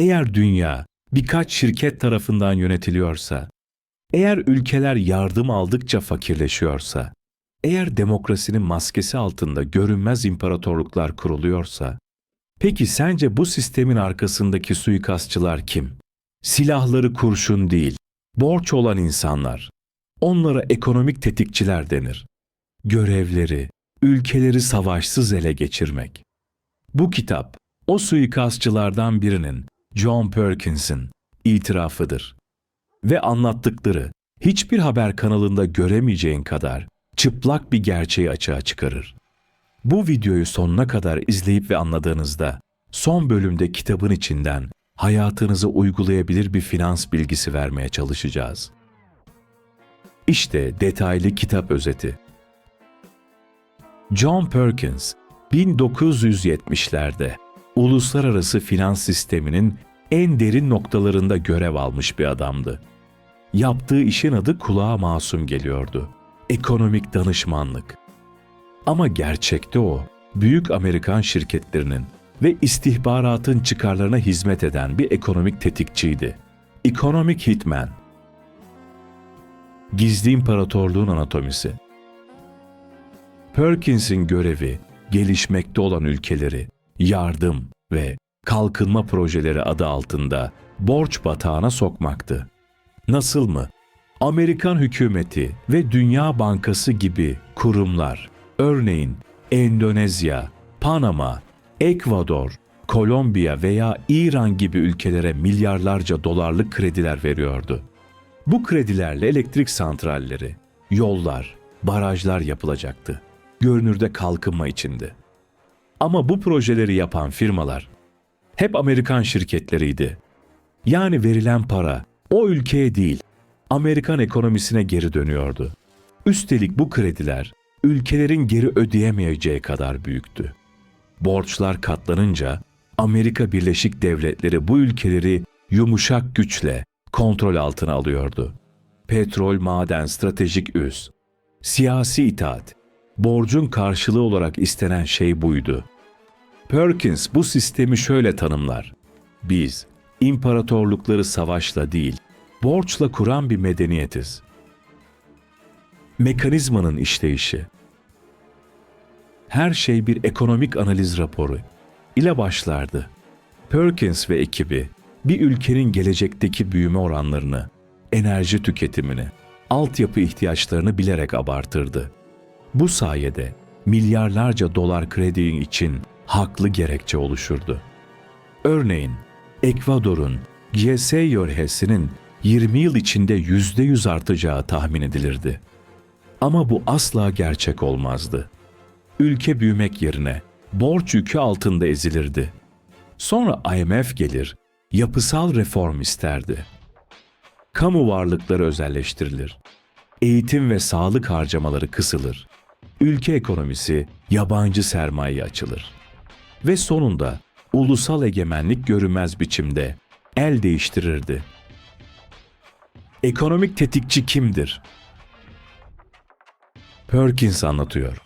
Eğer dünya birkaç şirket tarafından yönetiliyorsa, eğer ülkeler yardım aldıkça fakirleşiyorsa, eğer demokrasinin maskesi altında görünmez imparatorluklar kuruluyorsa, peki sence bu sistemin arkasındaki suikastçılar kim? Silahları kurşun değil, borç olan insanlar. Onlara ekonomik tetikçiler denir. Görevleri, ülkeleri savaşsız ele geçirmek. Bu kitap, o suikastçılardan birinin, John Perkins'in itirafıdır. Ve anlattıkları hiçbir haber kanalında göremeyeceğin kadar çıplak bir gerçeği açığa çıkarır. Bu videoyu sonuna kadar izleyip ve anladığınızda son bölümde kitabın içinden hayatınıza uygulayabilir bir finans bilgisi vermeye çalışacağız. İşte detaylı kitap özeti. John Perkins 1970'lerde uluslararası finans sisteminin en derin noktalarında görev almış bir adamdı. Yaptığı işin adı kulağa masum geliyordu. Ekonomik danışmanlık. Ama gerçekte o, büyük Amerikan şirketlerinin ve istihbaratın çıkarlarına hizmet eden bir ekonomik tetikçiydi. Economic Hitman. Gizli İmparatorluğun Anatomisi Perkins'in görevi, gelişmekte olan ülkeleri, yardım ve kalkınma projeleri adı altında borç batağına sokmaktı. Nasıl mı? Amerikan hükümeti ve Dünya Bankası gibi kurumlar, örneğin Endonezya, Panama, Ekvador, Kolombiya veya İran gibi ülkelere milyarlarca dolarlık krediler veriyordu. Bu kredilerle elektrik santralleri, yollar, barajlar yapılacaktı. Görünürde kalkınma içindi. Ama bu projeleri yapan firmalar hep Amerikan şirketleriydi. Yani verilen para o ülkeye değil, Amerikan ekonomisine geri dönüyordu. Üstelik bu krediler ülkelerin geri ödeyemeyeceği kadar büyüktü. Borçlar katlanınca Amerika Birleşik Devletleri bu ülkeleri yumuşak güçle kontrol altına alıyordu. Petrol, maden, stratejik üs, siyasi itaat, borcun karşılığı olarak istenen şey buydu. Perkins bu sistemi şöyle tanımlar. Biz imparatorlukları savaşla değil, borçla kuran bir medeniyetiz. Mekanizmanın işleyişi her şey bir ekonomik analiz raporu ile başlardı. Perkins ve ekibi bir ülkenin gelecekteki büyüme oranlarını, enerji tüketimini, altyapı ihtiyaçlarını bilerek abartırdı. Bu sayede milyarlarca dolar kredi için haklı gerekçe oluşurdu. Örneğin Ekvador'un GS yörhesinin 20 yıl içinde %100 artacağı tahmin edilirdi. Ama bu asla gerçek olmazdı. Ülke büyümek yerine borç yükü altında ezilirdi. Sonra IMF gelir, yapısal reform isterdi. Kamu varlıkları özelleştirilir. Eğitim ve sağlık harcamaları kısılır. Ülke ekonomisi yabancı sermaye açılır. Ve sonunda ulusal egemenlik görünmez biçimde el değiştirirdi. Ekonomik tetikçi kimdir? Perkins anlatıyor.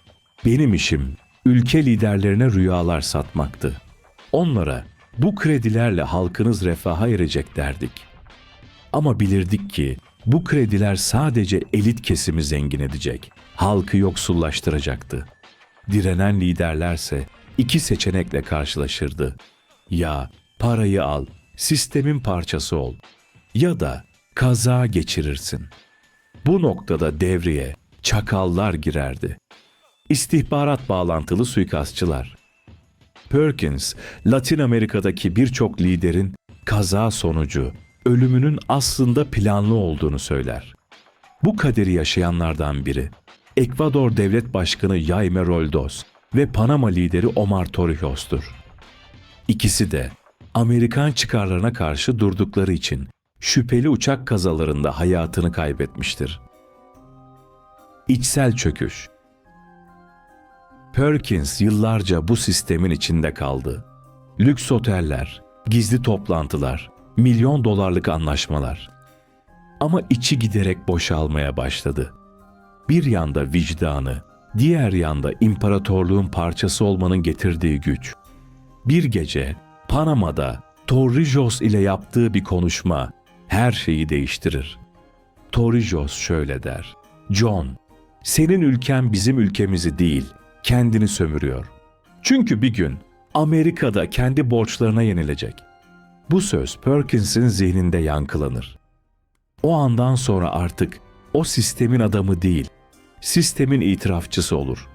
Benim işim ülke liderlerine rüyalar satmaktı. Onlara bu kredilerle halkınız refaha erecek derdik. Ama bilirdik ki bu krediler sadece elit kesimi zengin edecek, halkı yoksullaştıracaktı. Direnen liderlerse iki seçenekle karşılaşırdı. Ya parayı al, sistemin parçası ol ya da kaza geçirirsin. Bu noktada devreye çakallar girerdi. İstihbarat bağlantılı suikastçılar. Perkins, Latin Amerika'daki birçok liderin kaza sonucu ölümünün aslında planlı olduğunu söyler. Bu kaderi yaşayanlardan biri Ekvador Devlet Başkanı Jaime Roldos ve Panama lideri Omar Torrijos'tur. İkisi de Amerikan çıkarlarına karşı durdukları için şüpheli uçak kazalarında hayatını kaybetmiştir. İçsel çöküş Perkins yıllarca bu sistemin içinde kaldı. Lüks oteller, gizli toplantılar, milyon dolarlık anlaşmalar. Ama içi giderek boşalmaya başladı. Bir yanda vicdanı, diğer yanda imparatorluğun parçası olmanın getirdiği güç. Bir gece Panama'da Torrijos ile yaptığı bir konuşma her şeyi değiştirir. Torrijos şöyle der. John, senin ülken bizim ülkemizi değil, kendini sömürüyor. Çünkü bir gün Amerika'da kendi borçlarına yenilecek. Bu söz Perkins'in zihninde yankılanır. O andan sonra artık o sistemin adamı değil, sistemin itirafçısı olur.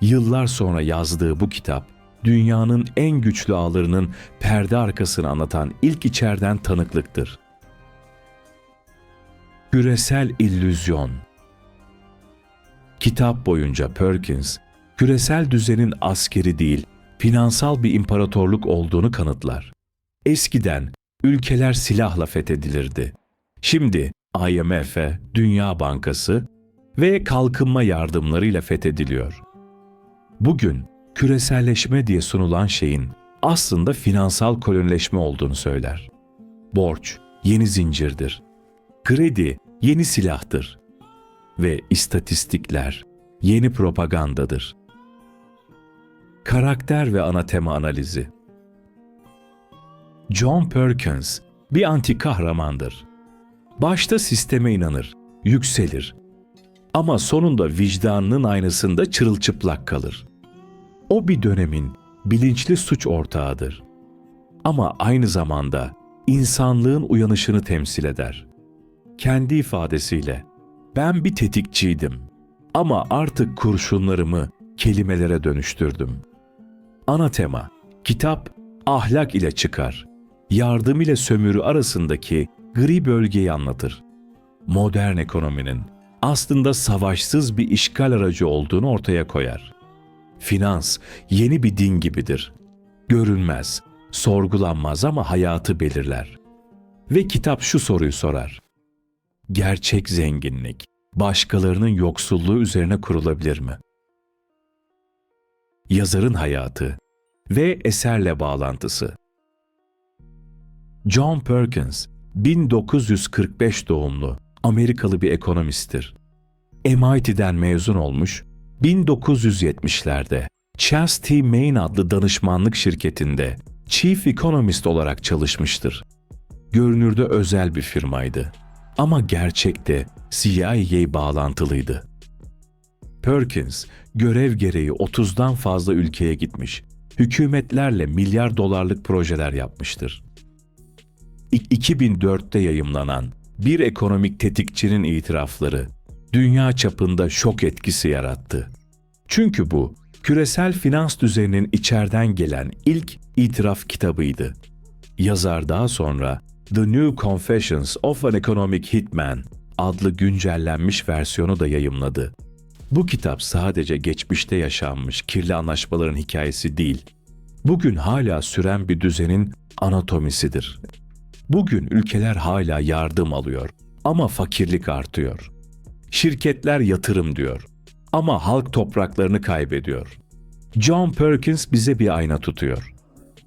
Yıllar sonra yazdığı bu kitap, dünyanın en güçlü ağlarının perde arkasını anlatan ilk içerden tanıklıktır. Küresel illüzyon Kitap boyunca Perkins, küresel düzenin askeri değil, finansal bir imparatorluk olduğunu kanıtlar. Eskiden ülkeler silahla fethedilirdi. Şimdi IMF, Dünya Bankası ve kalkınma yardımlarıyla fethediliyor. Bugün küreselleşme diye sunulan şeyin aslında finansal kolonileşme olduğunu söyler. Borç yeni zincirdir. Kredi yeni silahtır. Ve istatistikler yeni propagandadır. Karakter ve ana tema analizi John Perkins bir anti kahramandır. Başta sisteme inanır, yükselir. Ama sonunda vicdanının aynasında çırılçıplak kalır. O bir dönemin bilinçli suç ortağıdır. Ama aynı zamanda insanlığın uyanışını temsil eder. Kendi ifadesiyle ben bir tetikçiydim ama artık kurşunlarımı kelimelere dönüştürdüm. Ana tema kitap ahlak ile çıkar. Yardım ile sömürü arasındaki gri bölgeyi anlatır. Modern ekonominin aslında savaşsız bir işgal aracı olduğunu ortaya koyar. Finans yeni bir din gibidir. Görünmez, sorgulanmaz ama hayatı belirler. Ve kitap şu soruyu sorar. Gerçek zenginlik başkalarının yoksulluğu üzerine kurulabilir mi? Yazarın hayatı ve eserle bağlantısı. John Perkins 1945 doğumlu Amerikalı bir ekonomisttir. MIT'den mezun olmuş, 1970'lerde Chas T. Main adlı danışmanlık şirketinde Chief Economist olarak çalışmıştır. Görünürde özel bir firmaydı ama gerçekte CIA bağlantılıydı. Perkins görev gereği 30'dan fazla ülkeye gitmiş, hükümetlerle milyar dolarlık projeler yapmıştır. 2004'te yayımlanan Bir Ekonomik Tetikçinin itirafları dünya çapında şok etkisi yarattı. Çünkü bu küresel finans düzeninin içeriden gelen ilk itiraf kitabıydı. Yazar daha sonra The New Confessions of an Economic Hitman adlı güncellenmiş versiyonu da yayımladı. Bu kitap sadece geçmişte yaşanmış kirli anlaşmaların hikayesi değil, bugün hala süren bir düzenin anatomisidir. Bugün ülkeler hala yardım alıyor ama fakirlik artıyor. Şirketler yatırım diyor ama halk topraklarını kaybediyor. John Perkins bize bir ayna tutuyor.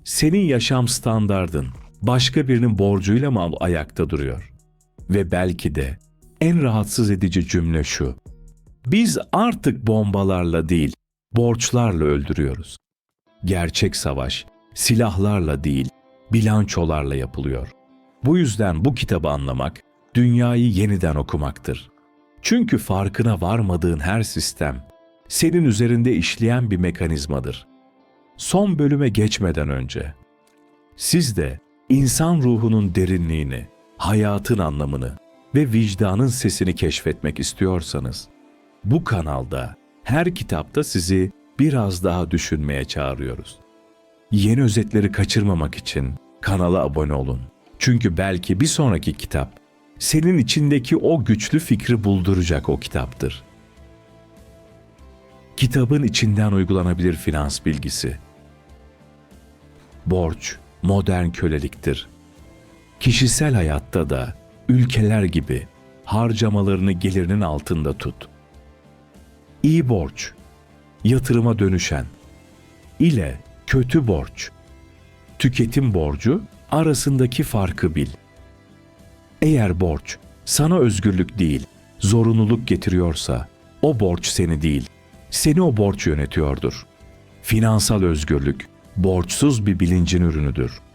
Senin yaşam standardın başka birinin borcuyla mı ayakta duruyor? Ve belki de en rahatsız edici cümle şu. Biz artık bombalarla değil, borçlarla öldürüyoruz. Gerçek savaş silahlarla değil, bilançolarla yapılıyor. Bu yüzden bu kitabı anlamak, dünyayı yeniden okumaktır. Çünkü farkına varmadığın her sistem, senin üzerinde işleyen bir mekanizmadır. Son bölüme geçmeden önce, siz de insan ruhunun derinliğini, hayatın anlamını ve vicdanın sesini keşfetmek istiyorsanız, bu kanalda her kitapta sizi biraz daha düşünmeye çağırıyoruz. Yeni özetleri kaçırmamak için kanala abone olun. Çünkü belki bir sonraki kitap senin içindeki o güçlü fikri bulduracak o kitaptır. Kitabın içinden uygulanabilir finans bilgisi. Borç modern köleliktir. Kişisel hayatta da ülkeler gibi harcamalarını gelirinin altında tut. İyi borç, yatırıma dönüşen ile kötü borç, tüketim borcu arasındaki farkı bil. Eğer borç sana özgürlük değil, zorunluluk getiriyorsa o borç seni değil, seni o borç yönetiyordur. Finansal özgürlük borçsuz bir bilincin ürünüdür.''